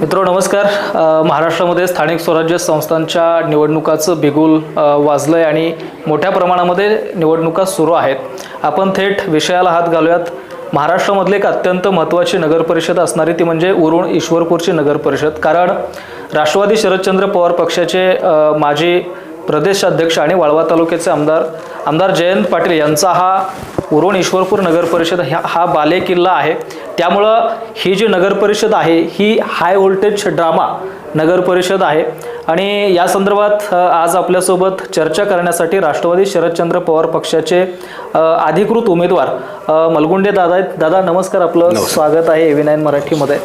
मित्र नमस्कार. महाराष्ट्रामध्ये स्थानिक स्वराज्य संस्थांच्या निवडणुकाचं बिगुल वाजलं आहे आणि मोठ्या प्रमाणामध्ये निवडणुका सुरू आहेत. आपण थेट विषयाला हात घालूयात. महाराष्ट्रामधली एक अत्यंत महत्त्वाची नगरपरिषद असणारी ती म्हणजे उरुण ईश्वरपूरची नगरपरिषद. कारण राष्ट्रवादी शरदचंद्र पवार पक्षाचे माजी प्रदेश अध्यक्ष आणि वाळवा तालुक्याचे आमदार आमदार जयंत पाटील यांचा हा उरोण ईश्वरपूर नगर परिषद ह्या हा बाले किल्ला आहे. त्यामुळं ही जी नगर परिषद आहे ही हाय व्होल्टेज ड्रामा नगर परिषद आहे. आणि या संदर्भात आज आपल्यासोबत चर्चा करण्यासाठी राष्ट्रवादी शरदचंद्र पवार पक्षाचे अधिकृत उमेदवार मलगुंडे दादा आहेत. दादा नमस्कार. आपलं स्वागत आहे एव्ही नाईन मराठीमध्ये.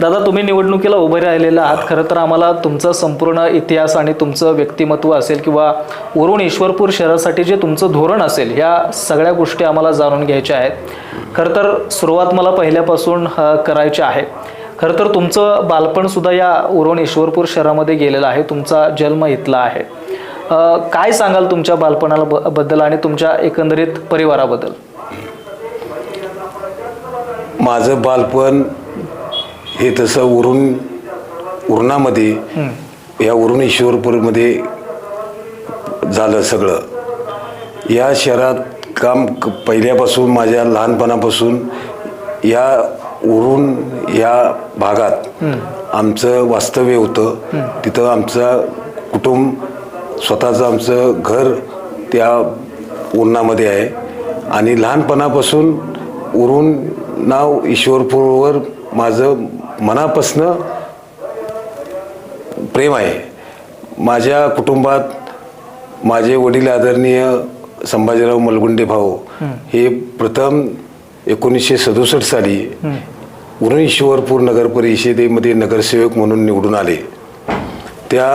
दादा तुम्ही निवडणुकीला उभे राहिलेले आहात. खरं तर आम्हाला तुमचा संपूर्ण इतिहास आणि तुमचं व्यक्तिमत्व असेल किंवा उरुण ईश्वरपूर शहरासाठी जे तुमचं धोरण असेल ह्या सगळ्या गोष्टी आम्हाला जाणून घ्यायच्या आहेत. खरं तर सुरुवात मला पहिल्यापासून करायची आहे. खरं तर तुमचं बालपणसुद्धा या उरुण ईश्वरपूर शहरामध्ये गेलेलं आहे. तुमचा जन्म इथला आहे. काय सांगाल तुमच्या बालपणाला बद्दल आणि तुमच्या एकंदरीत परिवाराबद्दल? माझं बालपण हे तसं उरून उरणामध्ये या उरून ईश्वरपूरमध्ये झालं सगळं. या शहरात काम क- पहिल्यापासून माझ्या लहानपणापासून या उरून या भागात आमचं वास्तव्य होतं. तिथं आमचं कुटुंब स्वतःचं आमचं घर त्या उन्हामध्ये आहे. आणि लहानपणापासून उरून नाव ईश्वरपूरवर माझं मनापासनं प्रेम आहे. माझ्या कुटुंबात माझे वडील आदरणीय संभाजीराव मलगुंडे भाऊ हे. प्रथम एकोणीसशे सदुसष्ट साली उरण ईश्वरपूर नगर परिषदेमध्ये नगरसेवक म्हणून निवडून आले. त्या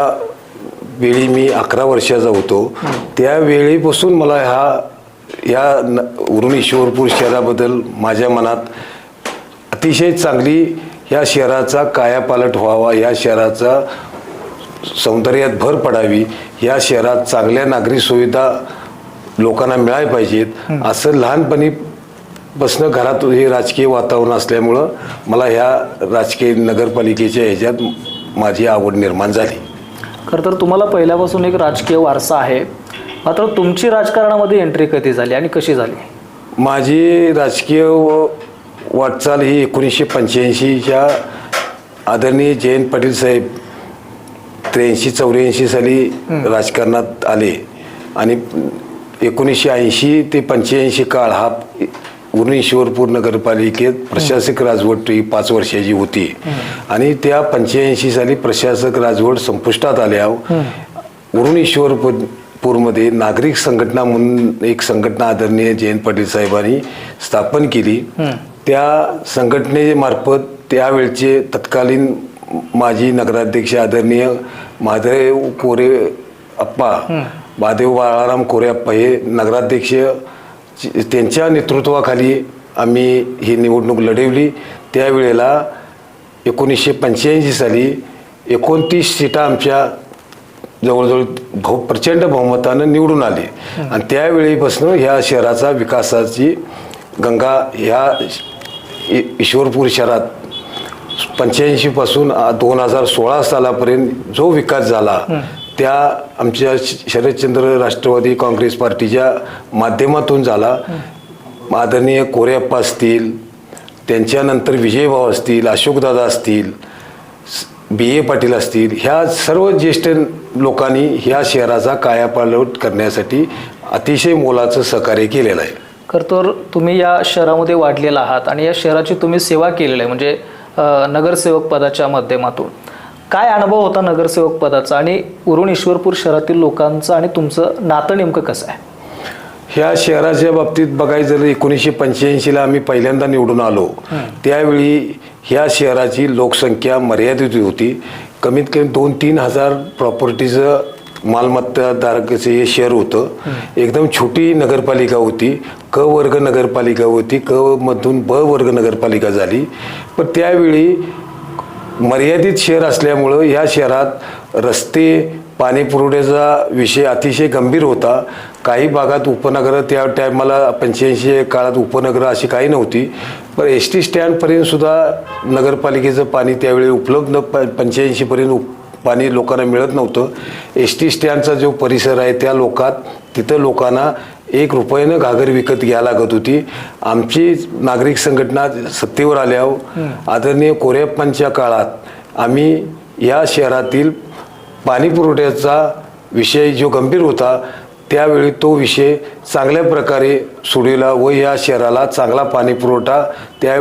वेळी मी अकरा वर्षाचा होतो. त्या वेळीपासून मला हा या न उरण ईश्वरपूर शहराबद्दल माझ्या मनात अतिशय चांगली या शहराचा कायापालट व्हावा या शहराचा सौंदर्यात भर पडावी या शहरात चांगल्या नागरी सुविधा लोकांना मिळायला पाहिजेत असं लहानपणी बसणं घरात हे राजकीय वातावरण असल्यामुळं मला ह्या राजकीय नगरपालिकेच्या ह्याच्यात माझी आवड निर्माण झाली. खरं तर तुम्हाला पहिल्यापासून एक राजकीय वारसा आहे. मात्र तुमची राजकारणामध्ये एंट्री कधी झाली आणि कशी झाली? माझी राजकीय वाटचाल ही एकोणीसशे पंच्याऐंशीच्या आदरणीय जयंत पाटील साहेब त्र्याऐंशी चौऱ्याऐंशी साली राजकारणात आले. आणि एकोणीसशे ऐंशी ते पंच्याऐंशी काळ हा उरण ईश्वरपूर नगरपालिकेत प्रशासक राजवट ही पाच वर्षाची होती. आणि त्या पंच्याऐंशी साली प्रशासक राजवट संपुष्टात आल्यावर उरण ईश्वरपूर पूरमध्ये नागरिक संघटना म्हणून एक संघटना आदरणीय जयंत पाटील साहेबांनी स्थापन केली. त्या संघटनेमार्फत त्यावेळचे तत्कालीन माजी नगराध्यक्ष आदरणीय महादेव कोरे अप्पा महादेव बाळाराम कोरे अप्पा हे नगराध्यक्ष त्यांच्या नेतृत्वाखाली आम्ही ही निवडणूक लढवली. त्यावेळेला एकोणीसशे पंच्याऐंशी साली एकोणतीस सीटा आमच्या जवळजवळ भाऊ प्रचंड बहुमतानं निवडून आले. आणि त्यावेळीपासून ह्या शहराचा विकासाची गंगा ह्या इ- ईश्वरपूर शहरात पंच्याऐंशीपासून दोन हजार सोळा सालापर्यंत जो विकास झाला त्या आमच्या श- शरदचंद्र राष्ट्रवादी काँग्रेस पार्टीच्या माध्यमातून झाला. आदरणीय कोरेप्पा असतील त्यांच्यानंतर विजयभाऊ असतील अशोकदादा असतील बी ए पाटील असतील ह्या सर्व ज्येष्ठ लोकांनी ह्या शहराचा कायापालट करण्यासाठी अतिशय मोलाचं सहकार्य केलेलं आहे. खरं तर तुम्ही या शहरामध्ये वाढलेला आहात आणि या शहराची तुम्ही सेवा केलेली आहे म्हणजे नगरसेवक पदाच्या माध्यमातून. काय अनुभव होता नगरसेवक पदाचा आणि उरुण ईश्वरपूर शहरातील लोकांचं आणि तुमचं नातं नेमकं कसं आहे? ह्या शहराच्या बाबतीत बघायचं झालं एकोणीसशे पंच्याऐंशीला आम्ही पहिल्यांदा निवडून आलो त्यावेळी ह्या शहराची लोकसंख्या मर्यादित होती. कमीत कमी दोन तीन हजार प्रॉपर्टीचं मालमत्ताधारकाचं हे शहर होतं. एकदम छोटी नगरपालिका होती क वर्ग नगरपालिका होती क मधून ब वर्ग नगरपालिका झाली. पण त्यावेळी मर्यादित शहर असल्यामुळं या शहरात रस्ते पाणी पुरवठ्याचा विषय अतिशय गंभीर होता. काही भागात उपनगरं त्या टायमाला पंच्याऐंशी काळात उपनगरं अशी काही नव्हती. पण एस टी स्टँडपर्यंत सुद्धा नगरपालिकेचं पाणी त्यावेळी उपलब्ध प पंच्याऐंशीपर्यंत उप पाणी लोकांना मिळत नव्हतं. एस टी स्टँडचा जो परिसर आहे त्या लोकात तिथं लोकांना एक रुपयानं घागर विकत घ्यायला लागत होती. आमची नागरिक संघटना सत्तेवर आल्यावर आदरणीय कोरेप्पांच्या काळात आम्ही या शहरातील पाणी पुरवठ्याचा विषय जो गंभीर होता त्यावेळी तो विषय चांगल्या प्रकारे सोडविला व या शहराला चांगला पाणी पुरवठा त्या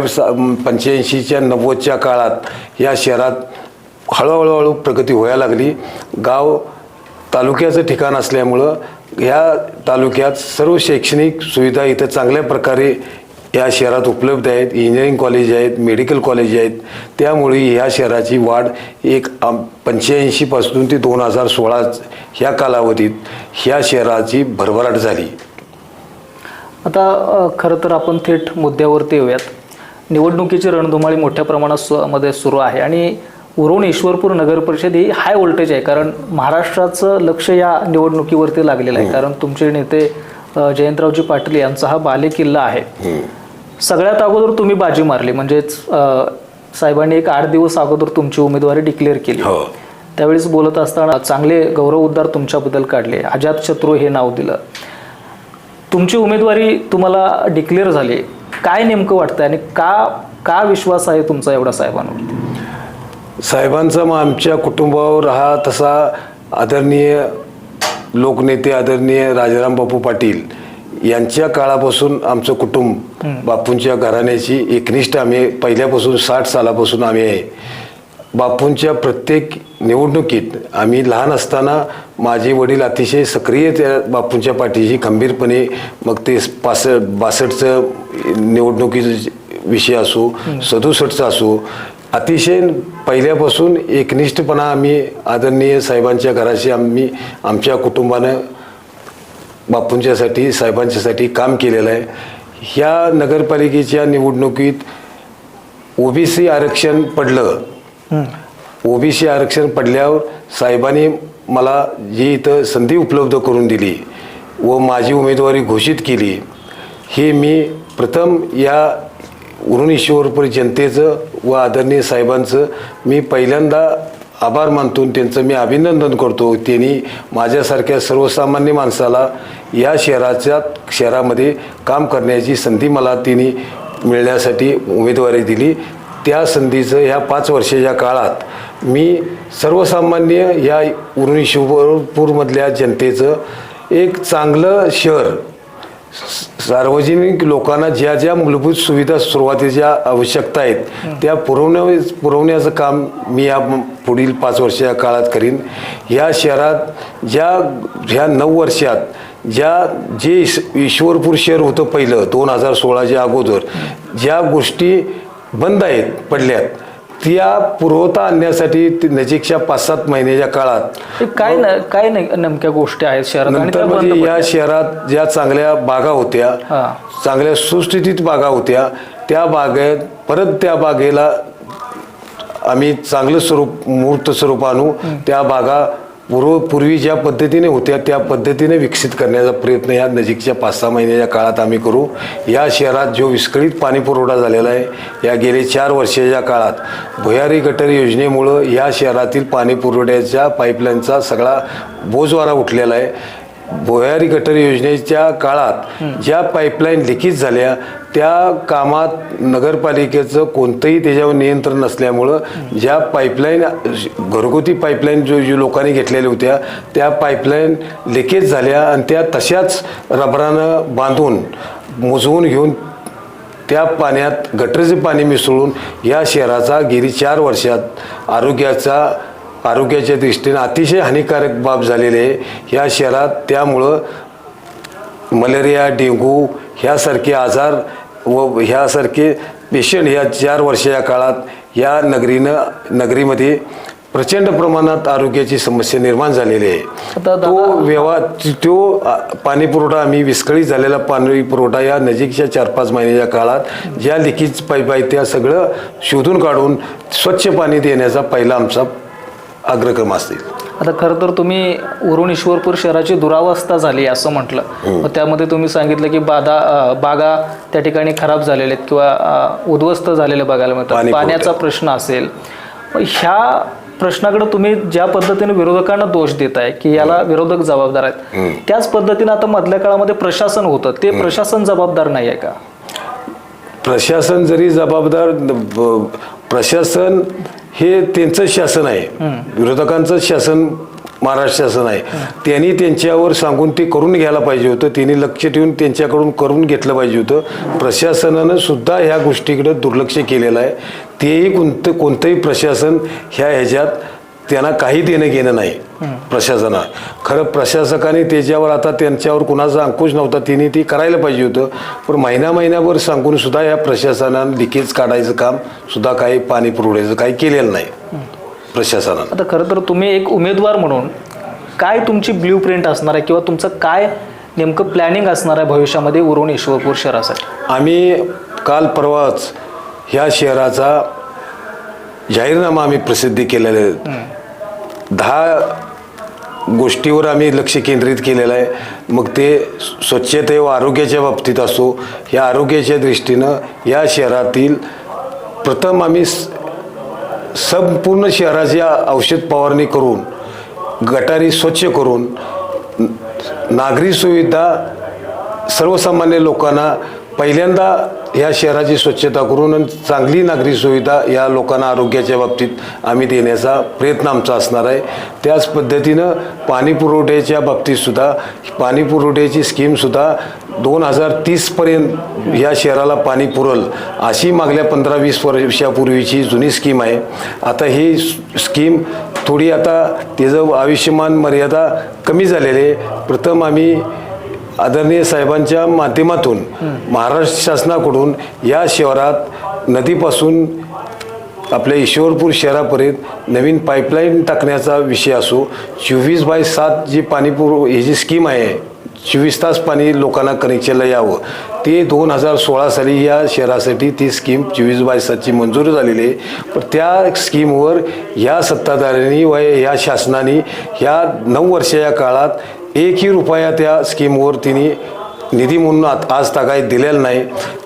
पंच्याऐंशीच्या नव्वदच्या काळात या शहरात हळूहळू हळू प्रगती व्हायला लागली. गाव तालुक्याचं ठिकाण असल्यामुळं ह्या तालुक्यात सर्व शैक्षणिक सुविधा इथं चांगल्या प्रकारे या शहरात उपलब्ध आहेत. इंजिनिअरिंग कॉलेज आहेत मेडिकल कॉलेज आहेत. त्यामुळे ह्या शहराची वाढ एक पंच्याऐंशीपासून ते दोन हजार सोळा ह्या कालावधीत ह्या शहराची भरभराट झाली. आता खरं तर आपण थेट मुद्द्यावरती येऊयात. निवडणुकीची रणधुमाळी मोठ्या प्रमाणात सु मध्ये सुरू आहे आणि उरण ईश्वरपूर नगर परिषद ही हाय व्होल्टेज आहे. कारण महाराष्ट्राचं लक्ष या निवडणुकीवरती लागलेलं आहे. कारण तुमचे नेते जयंतरावजी पाटील यांचा हा बालेकिल्ला आहे. सगळ्यात अगोदर तुम्ही बाजी मारली. म्हणजेच साहेबांनी एक आठ दिवस अगोदर तुमची उमेदवारी डिक्लेअर केली. हो. त्यावेळेस बोलत असताना चांगले गौरव उद्गार तुमच्याबद्दल काढले. अजातशत्रू हे नाव दिलं. तुमची उमेदवारी तुम्हाला डिक्लेअर झाली. काय नेमकं वाटतं आणि का का विश्वास आहे तुमचा एवढा साहेबांवरती? साहेबांचा मग आमच्या कुटुंबावर हा तसा आदरणीय लोकनेते आदरणीय राजाराम बापू पाटील यांच्या काळापासून आमचं कुटुंब बापूंच्या घराण्याची एकनिष्ठ आम्ही पहिल्यापासून साठ सालापासून आम्ही आहे. बापूंच्या प्रत्येक निवडणुकीत आम्ही लहान असताना माझे वडील अतिशय सक्रिय त्या बापूंच्या पाठीशी खंबीरपणे मग ते पासष्ट बासष्टचं निवडणुकीचं विषय असो सदुसष्टचा असो अतिशय पहिल्यापासून एकनिष्ठपणा आम्ही आदरणीय साहेबांच्या घराशी आम्ही आमच्या कुटुंबानं बापूंच्यासाठी साहेबांच्यासाठी काम केलेलं आहे. ह्या नगरपालिकेच्या निवडणुकीत ओबीसी आरक्षण पडलं. ओबीसी आरक्षण पडल्यावर साहेबांनी मला जी इथं संधी उपलब्ध करून दिली व माझी उमेदवारी घोषित केली हे मी प्रथम या उरुणेश्वरपूर जनतेचं व आदरणीय साहेबांचं मी पहिल्यांदा आभार मानतो त्यांचं मी अभिनंदन करतो. त्यांनी माझ्यासारख्या सर्वसामान्य माणसाला या शहराच्या शहरामध्ये काम करण्याची संधी मला तिने मिळण्यासाठी उमेदवारी दिली. त्या संधीचं ह्या पाच वर्षाच्या काळात मी सर्वसामान्य या उरुणेश्वरपूरमधल्या जनतेचं एक चांगलं शहर सार्वजनिक लोकांना ज्या ज्या मूलभूत सुविधा सुरुवातीच्या आवश्यकता आहेत त्या पुरवण्या पुरवण्याचं काम मी या पुढील पाच वर्षाच्या काळात करीन. या शहरात ज्या ह्या नऊ वर्षात ज्या जे ईश ईश्वरपूर शहर होतं पहिलं दोन हजार सोळाच्या अगोदर ज्या गोष्टी बंद आहेत पडल्यात त्या पुरवठा आणण्यासाठी ते नजीकच्या पाच सात महिन्याच्या काळात काय न- काय ने- नेमक्या गोष्टी आहेत शहरात आणि नंतर त्या बंद म्हणजे या पडल्या? शहरात ज्या चांगल्या बागा होत्या हा. चांगल्या सुस्थितीत बागा होत्या त्या बागेत परत त्या बागेला आम्ही चांगलं स्वरूप मूर्त स्वरूप आणू त्या बागा पूर्व पूर्वी ज्या पद्धतीने होत्या त्या पद्धतीने विकसित करण्याचा प्रयत्न या नजीकच्या पाच सहा महिन्याच्या काळात आम्ही करू. या शहरात जो विस्कळीत पाणी पुरवठा झालेला आहे या गेले चार वर्षाच्या काळात भुयारी गटर योजनेमुळं या शहरातील पाणी पुरवठ्याच्या पाईपलाईनचा सगळा बोजवारा उठलेला आहे. भुयारी गटर योजनेच्या काळात ज्या पाईपलाईन लिकेज झाल्या त्या कामात नगरपालिकेचं कोणतंही त्याच्यावर नियंत्रण नसल्यामुळं ज्या पाईपलाईन घरगुती पाईपलाईन जो जो लोकांनी घेतलेल्या होत्या त्या पाईपलाईन लिकेज झाल्या आणि त्या तशाच रबरानं बांधून मुजवून घेऊन त्या पाण्यात गटरचे पाणी मिसळून या शहराचा गेली चार वर्षात आरोग्याचा आरोग्याच्या दृष्टीने अतिशय हानिकारक बाब झालेली आहे. या शहरात त्यामुळं मलेरिया डेंग्यू ह्यासारखे आजार व ह्यासारखे पेशंट ह्या चार वर्षाच्या काळात या नगरीनं नगरीमध्ये प्रचंड प्रमाणात आरोग्याची समस्या निर्माण झालेली आहे. तो व्यवहार तो पाणी पुरवठा आम्ही विस्कळीत झालेला पाणी पुरवठा या नजीकच्या चार पाच महिन्याच्या काळात ज्या लिकेज पाईप आहेत त्या सगळं शोधून काढून स्वच्छ पाणी देण्याचा पहिला आमचा अग्रक्रम असतील. आता खरं तर तुम्ही उरण ईश्वरपूर शहराची दुरावस्था झाली असं म्हटलं. मग त्यामध्ये तुम्ही सांगितलं की बाधा अं, बागा त्या ठिकाणी खराब झालेल्या आहेत किंवा अं, उद्ध्वस्त झालेले बघायला मिळतात. पाणी पाण्याचा प्रश्न असेल. मग ह्या प्रश्नाकडे तुम्ही ज्या पद्धतीने विरोधकांना दोष देताय की याला विरोधक जबाबदार आहेत त्याच पद्धतीने आता मधल्या काळामध्ये प्रशासन होतं. ते प्रशासन जबाबदार नाही आहे का? प्रशासन जरी जबाबदार ब- प्रशासन हे त्यांचं शासन आहे. विरोधकांचं शासन महाराष्ट्र शासन आहे. त्यांनी त्यांच्यावर सांगून ते करून घ्यायला पाहिजे होतं. त्यांनी लक्ष ठेवून त्यांच्याकडून करून घेतलं पाहिजे होतं. प्रशासनानं सुद्धा ह्या गोष्टीकडे दुर्लक्ष केलेलं आहे. तेही कोणतं कोणतंही प्रशासन ह्या ह्याच्यात त्यांना काही देणं घेणं नाही. प्रशासना. खरं प्रशासकाने त्याच्यावर आता त्यांच्यावर कुणाचा अंकुश नव्हता तिने ती करायला पाहिजे होतं. पण महिना महिन्याभर सांगून सुद्धा या प्रशासनानं लिकेज काढायचं काम सुद्धा काही पाणी पुरवठ्याचं काही केलेलं नाही. प्रशासनानं आता खरं तर तुम्ही एक उमेदवार म्हणून काय तुमची ब्ल्यू प्रिंट असणार आहे किंवा तुमचं काय नेमकं प्लॅनिंग असणार आहे भविष्यामध्ये उरण ईश्वरपूर शहरासाठी? आम्ही काल परवाच ह्या शहराचा जाहीरनामा आम्ही प्रसिद्धी केलेला आहे. दहा गोष्टीवर आम्ही लक्ष केंद्रित केलेलं आहे. मग ते स्वच्छते व आरोग्याच्या बाबतीत असो या आरोग्याच्या दृष्टीनं या शहरातील प्रथम आम्ही स- संपूर्ण शहराची औषध फवारणी करून गटारी स्वच्छ करून नागरी सुविधा सर्वसामान्य लोकांना पहिल्यांदा या शहराची स्वच्छता करून आणि चांगली नागरी सुविधा या लोकांना आरोग्याच्या बाबतीत आम्ही देण्याचा प्रयत्न आमचा असणार आहे. त्याच पद्धतीनं पाणी पुरवठ्याच्या बाबतीतसुद्धा पाणी पुरवठ्याची स्कीमसुद्धा दोन हजार तीसपर्यंत या शहराला पाणी पुरल अशी मागल्या पंधरा वीस वर्षापूर्वीची जुनी स्कीम आहे. आता ही स्कीम थोडी आता त्याचं आयुष्यमान मर्यादा कमी झालेली आहे. प्रथम आम्ही आदरणीय साहेबांच्या माध्यमातून महाराष्ट्र शासनाकडून या शहरात नदीपासून आपल्या ईश्वरपूर शहरापर्यंत नवीन पाईपलाईन टाकण्याचा विषय असो चोवीस बाय सात जी पाणीपुर ही जी स्कीम आहे चोवीस तास पाणी लोकांना कनेक्शनला यावं. ते दोन हजार सोळा साली या शहरासाठी ती स्कीम चोवीस बाय सातची मंजूर झालेली आहे. पण त्या स्कीमवर या सत्ताधाऱ्यांनी व या शासनाने ह्या नऊ वर्ष या काळात एकही रुपया त्या स्कीमवर तिने निधी म्हणून आज तागायत दिलेला नाही.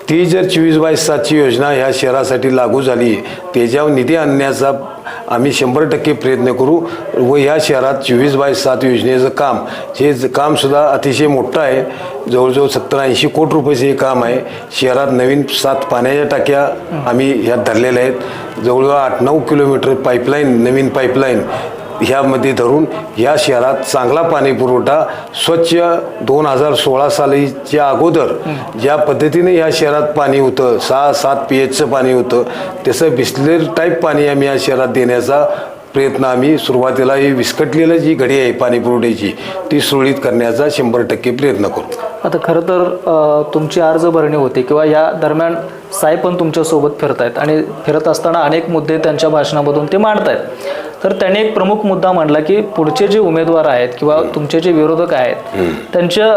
ती जर चोवीस बाय सातची योजना ह्या शहरासाठी लागू झाली त्याच्यावर निधी आणण्याचा आम्ही शंभर टक्के प्रयत्न करू व ह्या शहरात चोवीस बाय सात योजनेचं काम. हे ज- कामसुद्धा अतिशय मोठं आहे. जवळजवळ सत्तर ऐंशी कोटी रुपयाचं हे काम आहे. शहरात नवीन सात पाण्याच्या टाक्या आम्ही ह्यात धरलेल्या आहेत. जवळजवळ आठ नऊ किलोमीटर पाईपलाईन नवीन पाईपलाईन ह्यामध्ये धरून या शहरात चांगला पाणी पुरवठा स्वच्छ दोन हजार सोळा सालीच्या अगोदर ज्या पद्धतीने या शहरात पाणी होतं सहा सात पी एचचं पाणी होतं तसं बिस्लेर टाईप पाणी आम्ही या शहरात देण्याचा प्रयत्न आम्ही सुरुवातीला ही विस्कटलेलं जी घडी आहे पाणी पुरवठ्याची ती सुरळीत करण्याचा शंभर टक्के प्रयत्न करू आता खरं तर तुमची अर्ज भरणी होते किंवा या दरम्यान साहेब पण तुमच्यासोबत फिरत आहेत आणि फिरत असताना अनेक मुद्दे त्यांच्या भाषणामधून ते मांडतायत. तर त्यांनी एक प्रमुख मुद्दा मांडला की पुढचे जे उमेदवार आहेत किंवा तुमचे जे विरोधक आहेत त्यांच्या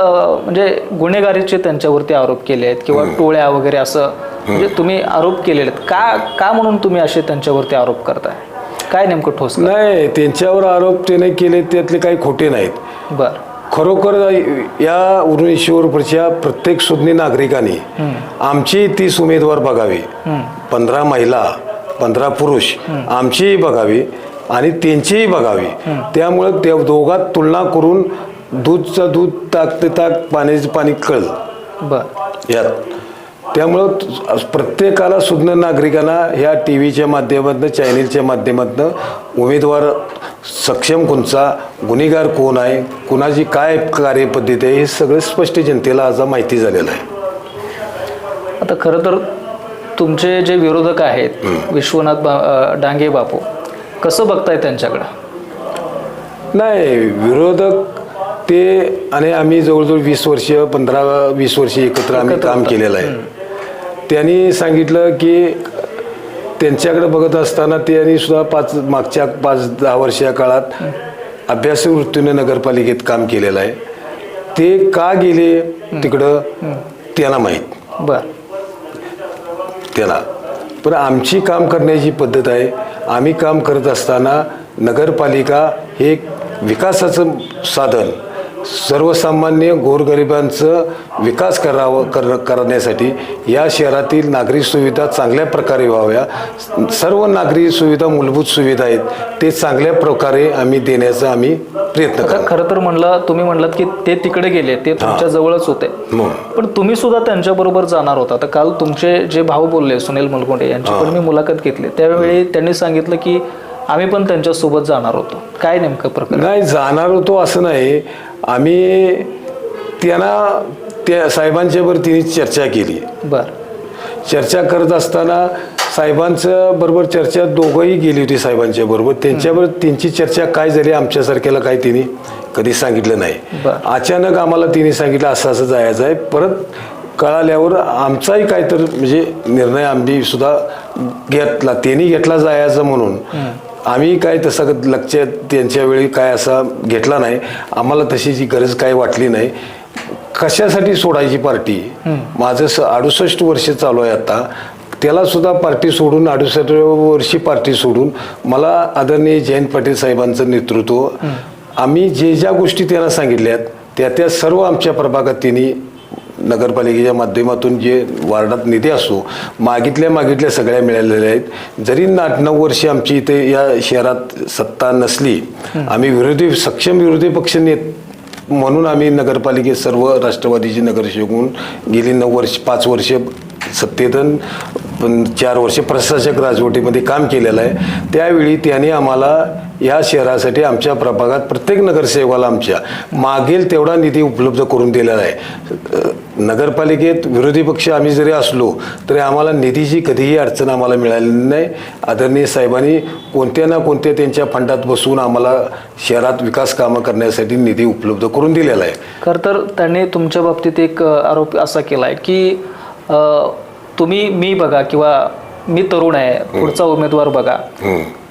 म्हणजे गुन्हेगारीचे त्यांच्यावरती आरोप केले आहेत किंवा टोळ्या वगैरे असं म्हणजे तुम्ही आरोप केलेले आहेत. का का म्हणून तुम्ही असे त्यांच्यावरती आरोप करताय? काय नेमकं ठोस नाही त्यांच्यावर आरोप त्याने केले त्यातले काही खोटे नाहीत. बर. खरोखर या उरणेश्वरपूरच्या प्रत्येक सुज्ञ नागरिकांनी आमची तीस उमेदवार बघावे. पंधरा महिला पंधरा पुरुष आमचीही बघावी. आणि त्यांचीही बघावी. त्यामुळं त्या दोघात तुलना करून दूधचं दूध ताक ते ताक पाण्याचं पाणी कळ बर. यात. त्यामुळं प्रत्येकाला सुज्ञ नागरिकांना ह्या टी व्हीच्या माध्यमातून चॅनेलच्या माध्यमातून उमेदवार सक्षम कोणचा गुन्हेगार कोण आहे कुणाची काय कार्यपद्धती आहे हे सगळं स्पष्ट जनतेला आज माहिती झालेलं आहे. आता खरं तर तुमचे जे विरोधक आहेत विश्वनाथ बा डांगे बापू कसं बघताय त्यांच्याकडं? नाही विरोधक ते आणि आम्ही जवळजवळ वीस वर्ष पंधरा वीस वर्ष एकत्र आम्ही काम. केलेलं आहे. त्यांनी सांगितलं की त्यांच्याकडे बघत असताना त्यांनी सुद्धा पाच मागच्या पाच दहा वर्षा काळात अभ्यास वृत्तीने नगरपालिकेत काम केलेलं आहे. ते का गेले तिकडं त्यांना माहीत. बर. त्याला पण आमची काम करण्याची पद्धत आहे. आम्ही काम करत असताना नगरपालिका हे एक विकासाचं साधन सर्वसामान्य गोरगरिबांचं विकास करावं कर करण्यासाठी या शहरातील नागरिक सुविधा चांगल्या प्रकारे व्हाव्या. सर्व नागरी सुविधा मूलभूत सुविधा आहेत. ते चांगल्या प्रकारे आम्ही देण्याचा आम्ही प्रयत्न करतो. खरं तर म्हणलं तुम्ही म्हणलात की ते तिकडे गेले ते तुमच्या जवळच होते. हो. पण तुम्ही सुद्धा त्यांच्याबरोबर जाणार होता. तर काल तुमचे जे भाऊ बोलले सुनील मुलगुंडे यांची पण मी मुलाखत घेतली. त्यावेळी त्यांनी सांगितलं की आम्ही पण त्यांच्यासोबत जाणार होतो. काय नेमकं प्रकार नाही जाणार होतो असं नाही. आम्ही त्यांना त्या साहेबांच्यावर तिने चर्चा केली. बर. चर्चा करत असताना साहेबांचं बरोबर चर्चा दोघंही गेली होती साहेबांच्या बरोबर. त्यांच्यावर त्यांची चर्चा काय झाली आमच्यासारख्याला काय तिने कधी सांगितलं नाही. बरं. अचानक आम्हाला तिने सांगितलं असं असं जायचं आहे. परत कळाल्यावर आमचाही काय तर म्हणजे निर्णय आम्ही सुद्धा घेतला त्यांनी घेतला जायचं म्हणून. आम्ही काय तसं लक्ष त्यांच्या वेळी काय असा घेतला नाही. आम्हाला तशी जी गरज काय वाटली नाही. कशासाठी सोडायची पार्टी? माझं स अडुसष्ट वर्ष चालू आहे आता. त्याला सुद्धा पार्टी सोडून अडुसष्ट वर्षी पार्टी सोडून मला आदरणीय जयंत पाटील साहेबांचं नेतृत्व. आम्ही जे ज्या गोष्टी त्यांना सांगितल्यात त्या त्या सर्व आमच्या प्रभागात त्यांनी नगरपालिकेच्या माध्यमातून जे वार्डात निधी असो मागितल्या मागितल्या सगळ्या मिळालेल्या आहेत. जरी आठ नऊ वर्षे आमची इथे या शहरात सत्ता नसली आम्ही विरोधी सक्षम विरोधी पक्ष नेत म्हणून आम्ही नगरपालिकेत सर्व राष्ट्रवादीचे नगरसेवक म्हणून गेली नऊ वर्ष पाच वर्ष सत्तेतून पण चार वर्ष प्रशासक राजवटीमध्ये काम केलेलं आहे. त्यावेळी त्यांनी आम्हाला या शहरासाठी आमच्या प्रभागात प्रत्येक नगरसेवकाला आमच्या मागेल तेवढा निधी उपलब्ध करून दिलेला आहे. नगरपालिकेत विरोधी पक्ष आम्ही जरी असलो तरी आम्हाला निधीची कधीही अडचण आम्हाला मिळालेली नाही. आदरणीय साहेबांनी कोणत्या ना कोणत्या त्यांच्या फंडात बसून आम्हाला शहरात विकास कामं करण्यासाठी निधी उपलब्ध करून दिलेला आहे. खरं तर त्यांनी तुमच्या बाबतीत एक आरोप असा केला आहे की तुम्ही मी बघा किंवा मी तरुण आहे पुढचा उमेदवार बघा.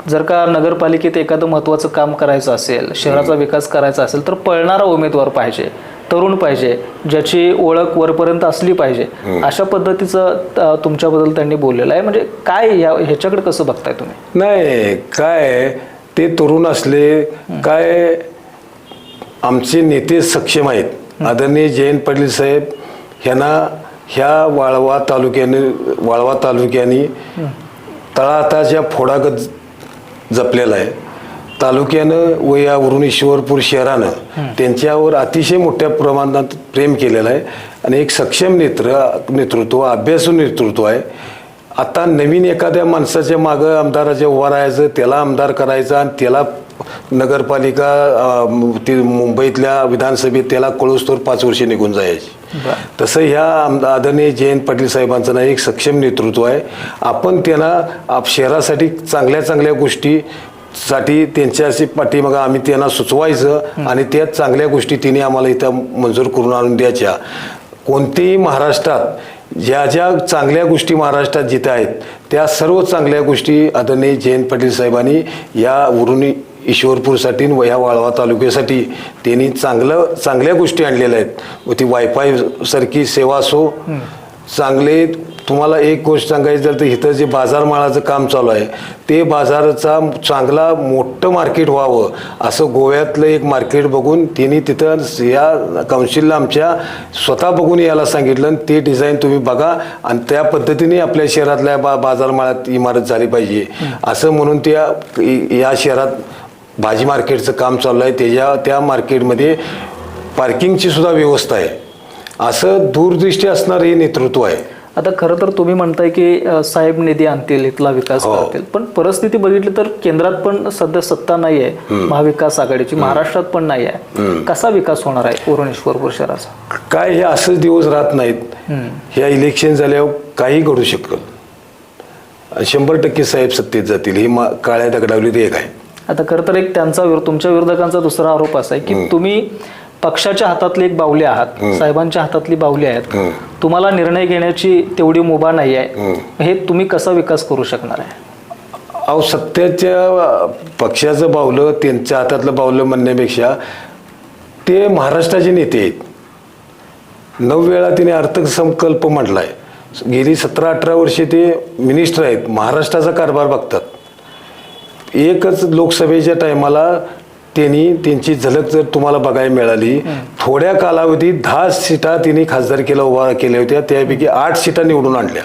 जर का नगरपालिकेत एखादं महत्त्वाचं काम करायचं असेल शहराचा विकास करायचा असेल तर पळणारा उमेदवार पाहिजे तरुण पाहिजे ज्याची ओळख वरपर्यंत असली पाहिजे. अशा पद्धतीचं तुमच्याबद्दल त्यांनी बोललेलं आहे. म्हणजे काय या ह्याच्याकडे कसं बघताय तुम्ही? नाही काय ते तरुण असले काय आमचे नेते सक्षम आहेत. आदरणीय जयंत पाटील साहेब ह्यांना ह्या वाळवा तालुक्याने वाळवा तालुक्याने तळाताच्या फोडागत जपलेला आहे. तालुक्यानं व या ईश्वरपूर शहरानं त्यांच्यावर अतिशय मोठ्या प्रमाणात प्रेम केलेलं आहे आणि एक सक्षम नेत्र नेतृत्व अभ्यासू नेतृत्व आहे. आता नवीन एखाद्या माणसाच्या मागं आमदाराच्या उभा राहायचं त्याला आमदार करायचं आणि त्याला नगरपालिका अं, ती मुंबईतल्या विधानसभेत त्याला कळूस्तोर पाच वर्षे निघून जायची. तसं ह्या आम- आदरणीय जयंत पाटील साहेबांचं ना एक सक्षम नेतृत्व आहे. आपण त्यांना आप शहरासाठी चांगल्या चांगल्या गोष्टी साठी त्यांच्याशी पाठीमागं आम्ही त्यांना सुचवायचं आणि त्या चांगल्या गोष्टी तिने आम्हाला इथं मंजूर करून आणून द्यायच्या. कोणतेही महाराष्ट्रात ज्या ज्या चांगल्या गोष्टी महाराष्ट्रात जिथं आहेत त्या सर्व चांगल्या गोष्टी आदरणीय जयंत पाटील साहेबांनी या उरुणी ईश्वरपूरसाठी व ह्या वाळवा तालुक्यासाठी त्यांनी चांगलं चांगल्या गोष्टी आणलेल्या आहेत. व ती वायफाय सारखी सेवा असो चांगले तुम्हाला एक गोष्ट सांगायची झाली तर इथं जे बाजारमाळाचं काम चालू आहे ते बाजाराचा चांगला मोठं मार्केट व्हावं असं गोव्यातलं एक मार्केट बघून त्यांनी तिथं या काउन्सिलला आमच्या स्वतः बघून यायला सांगितलं आणि ते डिझाईन तुम्ही बघा आणि त्या पद्धतीने आपल्या शहरातल्या बा बाजारमाळ्यात इमारत झाली पाहिजे. असं म्हणून त्या या शहरात भाजी मार्केटचं काम चालू आहे. त्याच्या त्या मार्केटमध्ये पार्किंगची सुद्धा व्यवस्था आहे. असं दूरदृष्टी असणारं हे नेतृत्व आहे. आता खरं तर तुम्ही म्हणताय की साहेब निधी आणतील इथला विकास हो. करतील. पण परिस्थिती बघितली तर केंद्रात पण सध्या सत्ता नाही आहे महाविकास आघाडीची महाराष्ट्रात पण नाही आहे कसा विकास होणार आहे उरणेश्वरपूर शहराचा काय हे असंच दिवस राहत नाहीत. ह्या इलेक्शन झाल्यावर काही घडू शकल शंभर टक्के साहेब सत्तेत जातील. ही मा काळ्या दगडावलीत एक आहे. आता खरं तर एक त्यांचा विरो- तुमच्या विरोधकांचा दुसरा आरोप असा आहे की तुम्ही पक्षाच्या हातातले एक बावले आहात साहेबांच्या हातातली बावली आहेत. तुम्हाला निर्णय घेण्याची तेवढी मुभा नाही आहे. हे तुम्ही कसा विकास करू शकणार आहे? अहो सत्याच्या पक्षाचं बावलं त्यांच्या हातातलं बावलं म्हणण्यापेक्षा ते महाराष्ट्राचे नेते आहेत. नऊ वेळा तिने अर्थसंकल्प मांडलाय गेली सतरा अठरा वर्षे ते मिनिस्टर आहेत. महाराष्ट्राचा कारभार बघतात. एकच लोकसभेच्या टायमाला त्यांनी त्यांची झलक जर तुम्हाला बघायला मिळाली थोड्या कालावधीत दहा सीटा त्यांनी खासदारकीला उभा केल्या होत्या. त्यापैकी आठ सीटा निवडून आणल्या.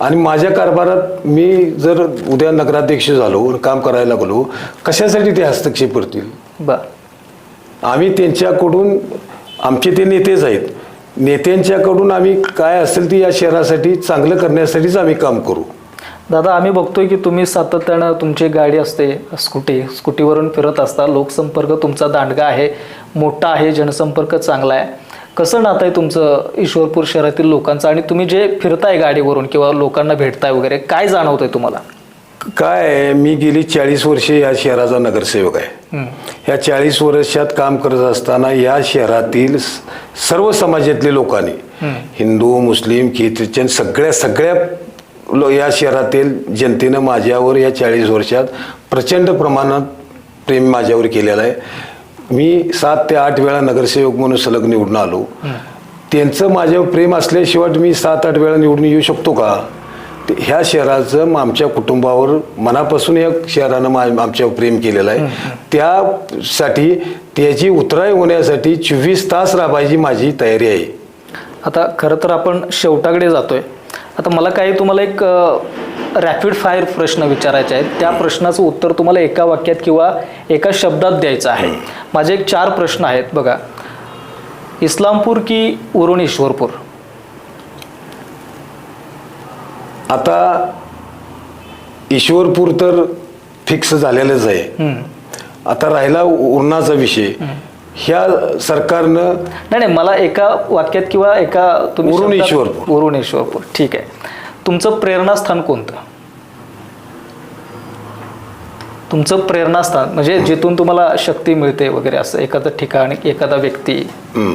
आणि माझ्या कारभारात मी जर उद्या नगराध्यक्ष झालो काम करायला लागलो कशासाठी ते हस्तक्षेप करतील? आम्ही त्यांच्याकडून आमचे ते नेतेच आहेत. नेत्यांच्याकडून आम्ही काय असेल ते या शहरासाठी चांगलं करण्यासाठीच आम्ही काम करू. दादा आम्ही बघतोय की तुम्ही सातत्यानं तुमची गाडी असते स्कूटी स्कूटीवरून फिरत असता. लोकसंपर्क तुमचा दांडगा आहे मोठा आहे जनसंपर्क चांगला आहे. कसं नातं आहे तुमचं ईश्वरपूर शहरातील लोकांचं? आणि तुम्ही जे फिरताय गाडीवरून किंवा लोकांना भेटताय वगैरे काय जाणवतंय तुम्हाला? काय मी गेली चाळीस वर्षे या शहराचा नगरसेवक आहे. ह्या चाळीस वर्षात काम करत असताना या शहरातील सर्व समाजातले लोकांनी हिंदू मुस्लिम ख्रिश्चन सगळ्या सगळ्या लो या शहरातील जनतेनं माझ्यावर या चाळीस वर्षात प्रचंड प्रमाणात प्रेम माझ्यावर केलेलं आहे. मी सात ते आठ वेळा नगरसेवक म्हणून सलग निवडून आलो. त्यांचं माझ्यावर प्रेम असल्याशिवाय मी सात आठ वेळा निवडून येऊ शकतो का? ह्या शहराचं आमच्या कुटुंबावर मनापासून या शहरानं मा- आमच्यावर प्रेम केलेलं आहे. त्यासाठी त्याची उतराई होण्यासाठी चोवीस तास राबायची माझी तयारी आहे. आता खरं तर आपण शेवटाकडे जातोय. आता मला काही तुम्हाला एक रॅपिड फायर प्रश्न विचारायचे आहेत. त्या प्रश्नाचं उत्तर तुम्हाला एका वाक्यात किंवा एका शब्दात द्यायचं आहे. माझे एक चार प्रश्न आहेत बघा. इस्लामपूर की उरण ईश्वरपूर आता ईश्वरपूर तर फिक्स झालेलंच आहे. आता राहिला उन्हाचा विषय. ह्या सरकारनं नाही नाही मला एका वाक्यात किंवा एका तुम्ही उरण शब्दात- ईश्वरपूर. उरण ईश्वरपूर ठीक आहे. तुमचं प्रेरणास्थान कोणतं? तुमचं प्रेरणास्थान म्हणजे जिथून तुम्हाला शक्ती मिळते वगैरे असं एखादं ठिकाण एखादा व्यक्ती. हं.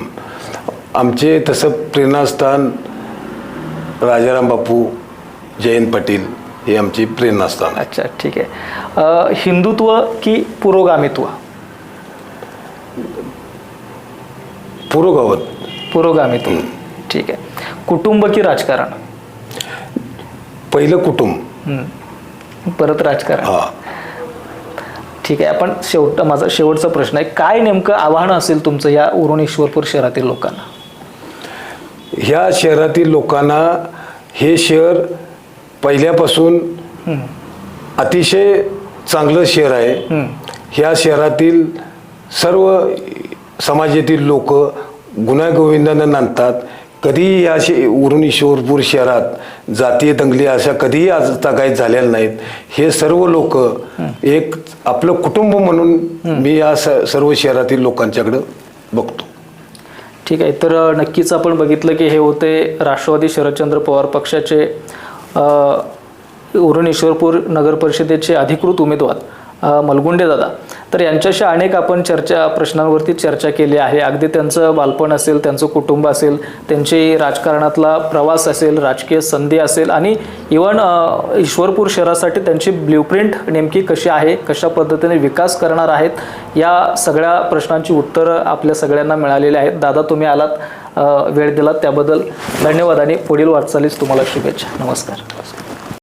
आमचे तसं प्रेरणास्थान राजाराम बापू जयंत पाटील हे आमची प्रेरणास्थान. आहे अच्छा ठीक आहे. अं, हिंदुत्व की पुरोगामित्व? पुरोगावत. पुरोगामित्व ठीक आहे. कुटुंब की राजकारण? पहिलं कुटुंब. हम्म. परत राजकारण. हा. ठीक आहे. आपण शेवट माझा शेवटचा प्रश्न आहे. काय नेमकं आव्हान असेल तुमचं या उरण ईश्वरपूर शहरातील लोकांना? ह्या शहरातील लोकांना हे शहर पहिल्यापासून अतिशय चांगलं शहर आहे. ह्या शहरातील सर्व समाजातील लोक गुण्यागोविंदानं नांदतात. कधीही या शे उरण ईश्वरपूर शहरात जातीय दंगली अशा कधीही आज काही झालेल्या नाहीत. हे सर्व लोक एक आपलं कुटुंब म्हणून मी या स सर्व शहरातील लोकांच्याकडं बघतो. ठीक आहे. तर नक्कीच आपण बघितलं की हे होते राष्ट्रवादी शरदचंद्र पवार पक्षाचे अ, उरण ईश्वरपूर नगर परिषदेचे अधिकृत उमेदवार मलगुंडे दादा. तर यांच्याशी अनेक आपण चर्चा प्रश्नांवरती चर्चा केली आहे. अगदी त्यांचं बालपण असेल त्यांचं कुटुंब असेल त्यांची राजकारणातला प्रवास असेल राजकीय संधी असेल आणि इवन ईश्वरपूर शहरासाठी त्यांची ब्ल्यूप्रिंट नेमकी कशी आहे कशा पद्धतीने विकास करणार आहेत या सगळ्या प्रश्नांची उत्तरं आपल्या सगळ्यांना मिळालेली आहेत. दादा तुम्ही आलात वेळ दिलात त्याबद्दल धन्यवाद आणि पुढील वाटचालीस तुम्हाला शुभेच्छा. नमस्कार.